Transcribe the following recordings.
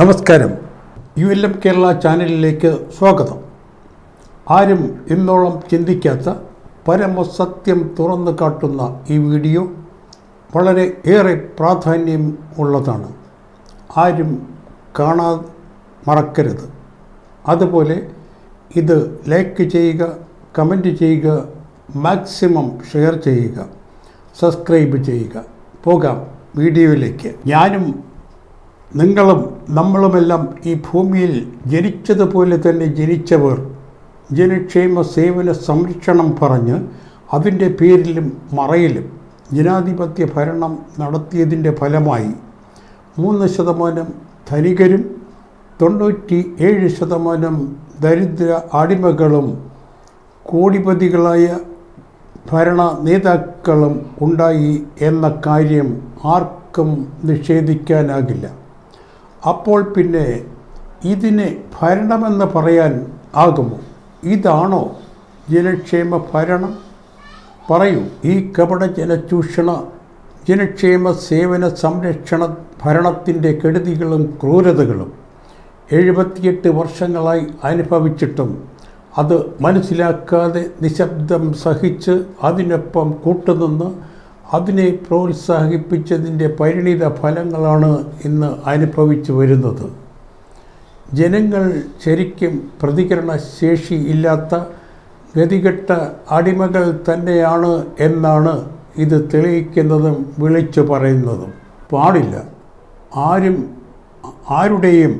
നമസ്കാരം. U L M Kerala ചാനലിലേക്ക് സ്വാഗതം. ആരും ഇന്നോളം ചിന്തിക്കാത്ത പരമസത്യം തുറന്നു കാട്ടുന്ന ഈ വീഡിയോ വളരെ ഏറെ പ്രാധാന്യം ഉള്ളതാണ്. ആരും കാണാ മറക്കരുത്. അതുപോലെ ഇത് ലൈക്ക് ചെയ്യുക കമന്റ് ചെയ്യുക മാക്സിമം ഷെയർ ചെയ്യുക സബ്സ്ക്രൈബ് ചെയ്യുക. പോകാം വീഡിയോയിലേക്ക്. ഞാനും നിങ്ങളും നമ്മളുമെല്ലാം ഈ ഭൂമിയിൽ ജനിച്ചതുപോലെ തന്നെ ജനിച്ചവർ. ജനക്ഷേമ സേവന സംരക്ഷണം പറഞ്ഞ് അതിന്റെ പേരിലും മറയിലും ജനാധിപത്യ ഭരണം നടത്തിയതിന്റെ ഫലമായി മൂന്ന് ശതമാനം ധനികരും തൊണ്ണൂറ്റി ഏഴ് ശതമാനം ദരിദ്ര അടിമകളും കോടിപതികളായ ഭരണ നേതാക്കളും ഉണ്ടായി എന്ന കാര്യം ആർക്കും നിഷേധിക്കാനാകില്ല. അപ്പോൾ പിന്നെ ഇതിനെ ഭരണമെന്ന് പറയാൻ ആകുമോ? ഇതാണോ ജനക്ഷേമ ഭരണം? പറയൂ. ഈ കപട ജനചൂഷണ ജനക്ഷേമ സേവന സംരക്ഷണ ഭരണത്തിന്റെ കെടുതികളും ക്രൂരതകളും എഴുപത്തിയെട്ട് വർഷങ്ങളായി അനുഭവിച്ചിട്ടും അത് മനസ്സിലാക്കാതെ നിശബ്ദം സഹിച്ച് അതിനൊപ്പം കൂട്ടുനിന്ന് അതിനെ പ്രോത്സാഹിപ്പിച്ചതിന്റെ പരിണിത ഫലങ്ങളാണ് ഇന്ന് അനുഭവിച്ചു വരുന്നത്. ജനങ്ങൾ ശരിക്കും പ്രതികരണ ശേഷി ഇല്ലാത്ത ഗതികെട്ട അടിമകൾ തന്നെയാണ് എന്നാണ് ഇത് തെളിയിക്കുന്നതും വിളിച്ചു പറയുന്നതും. പാടില്ല. ആരും ആരുടെയും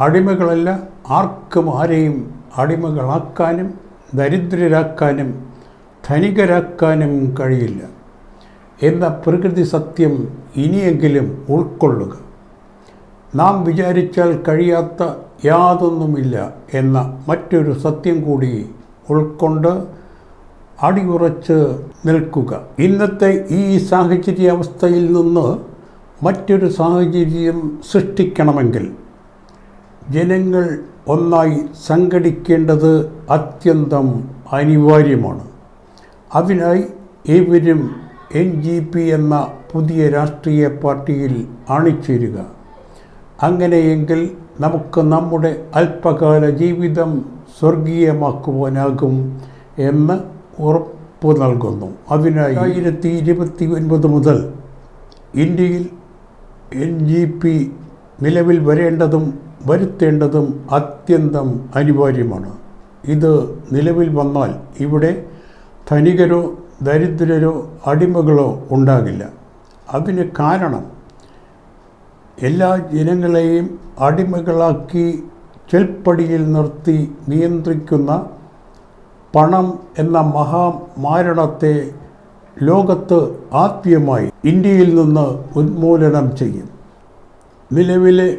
അടിമകളല്ല ആർക്കും ആരെയും അടിമകളാക്കാനും ദരിദ്രരാക്കാനും ധനികരാക്കാനും കഴിയില്ല. എന്ന പ്രകൃതി സത്യം ഇനിയെങ്കിലും ഉൾക്കൊള്ളുക. നാം വിചാരിച്ചാൽ കഴിയാത്ത യാതൊന്നുമില്ല എന്ന മറ്റൊരു സത്യം കൂടി ഉൾക്കൊണ്ട് അടിയുറച്ച് നിൽക്കുക. ഇന്നത്തെ ഈ സാഹചര്യാവസ്ഥയിൽ നിന്ന് മറ്റൊരു സാഹചര്യം സൃഷ്ടിക്കണമെങ്കിൽ ജനങ്ങൾ ഒന്നായി സംഘടിക്കേണ്ടത് അത്യന്തം അനിവാര്യമാണ്. അതിനായി ഏവരും എൻ ജി പി എന്ന പുതിയ രാഷ്ട്രീയ പാർട്ടിയിൽ അണിചേരുക. അങ്ങനെയെങ്കിൽ നമുക്ക് നമ്മുടെ അല്പകാല ജീവിതം സ്വർഗീയമാക്കുവാനാകും എന്ന് ഉറപ്പ് നൽകുന്നു. അതിനായി ആയിരത്തി ഇരുപത്തി ഒൻപത് മുതൽ ഇന്ത്യയിൽ എൻ ജി പി നിലവിൽ വരേണ്ടതും വരുത്തേണ്ടതും അത്യന്തം അനിവാര്യമാണ്. ഇത് നിലവിൽ വന്നാൽ ഇവിടെ ധനികരോ ദരിദ്രരോ അടിമകളോ ഉണ്ടാകില്ല. അതിന് കാരണം എല്ലാ ജനങ്ങളെയും അടിമകളാക്കി ചെൽപ്പടിയിൽ നിർത്തി നിയന്ത്രിക്കുന്ന പണം എന്ന മഹാമാരണത്തെ ലോകത്ത് ആദ്യമായി ഇന്ത്യയിൽ നിന്ന് ഉന്മൂലനം ചെയ്യും. നിലവിലെ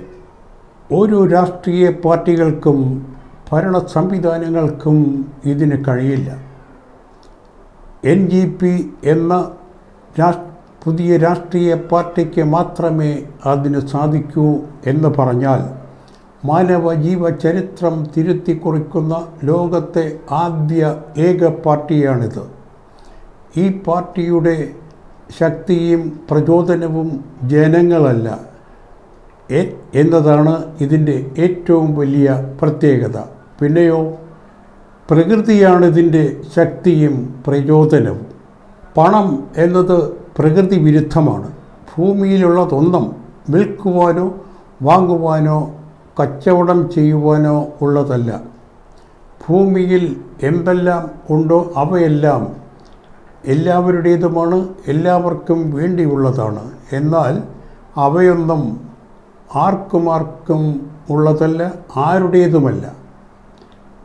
ഓരോ രാഷ്ട്രീയ പാർട്ടികൾക്കും ഭരണ സംവിധാനങ്ങൾക്കും ഇതിന് കഴിയില്ല. എൻ ജി പി എന്ന പുതിയ രാഷ്ട്രീയ പാർട്ടിക്ക് മാത്രമേ അതിന് സാധിക്കൂ എന്ന് പറഞ്ഞാൽ മാനവ ജീവചരിത്രം തിരുത്തി കുറിക്കുന്ന ലോകത്തെ ആദ്യ ഏക പാർട്ടിയാണിത്. ഈ പാർട്ടിയുടെ ശക്തിയും പ്രചോദനവും ജനങ്ങളല്ല എന്നതാണ് ഇതിന്റെ ഏറ്റവും വലിയ പ്രത്യേകത. പിന്നെയോ പ്രകൃതിയാണിതിന്റെ ശക്തിയും പ്രചോദനവും. പണം എന്നത് പ്രകൃതി വിരുദ്ധമാണ്. ഭൂമിയിലുള്ളതൊന്നും വിൽക്കുവാനോ വാങ്ങുവാനോ കച്ചവടം ചെയ്യുവാനോ ഉള്ളതല്ല. ഭൂമിയിൽ എന്തെല്ലാം ഉണ്ടോ അവയെല്ലാം എല്ലാവരുടേതുമാണ് എല്ലാവർക്കും വേണ്ടിയുള്ളതാണ്. എന്നാൽ അവയൊന്നും ആർക്കും ആർക്കും ഉള്ളതല്ല ആരുടേതുമല്ല.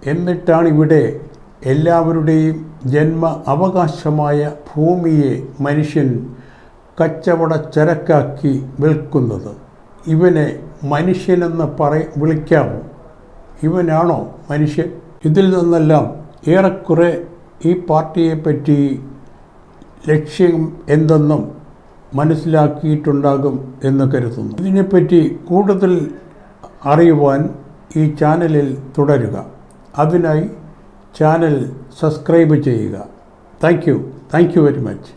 എന്നിട്ടാണ് ഇവിടെ എല്ലാവരുടെയും ജന്മ അവകാശമായ ഭൂമിയെ മനുഷ്യൻ കച്ചവട ചരക്കാക്കി വിൽക്കുന്നത്. ഇവനെ മനുഷ്യനെന്ന് പറ വിളിക്കാമോ ഇവനാണോ മനുഷ്യൻ? ഇതിൽ നിന്നെല്ലാം ഏറെക്കുറെ ഈ പാർട്ടിയെപ്പറ്റി ലക്ഷ്യം എന്തെന്നും മനസ്സിലാക്കിയിട്ടുണ്ടാകും എന്ന് കരുതുന്നു. ഇതിനെപ്പറ്റി കൂടുതൽ അറിയുവാൻ ഈ ചാനലിൽ തുടരുക. അതിനായി ചാനൽ സബ്സ്ക്രൈബ് ചെയ്യുക. Thank you. Thank you very much.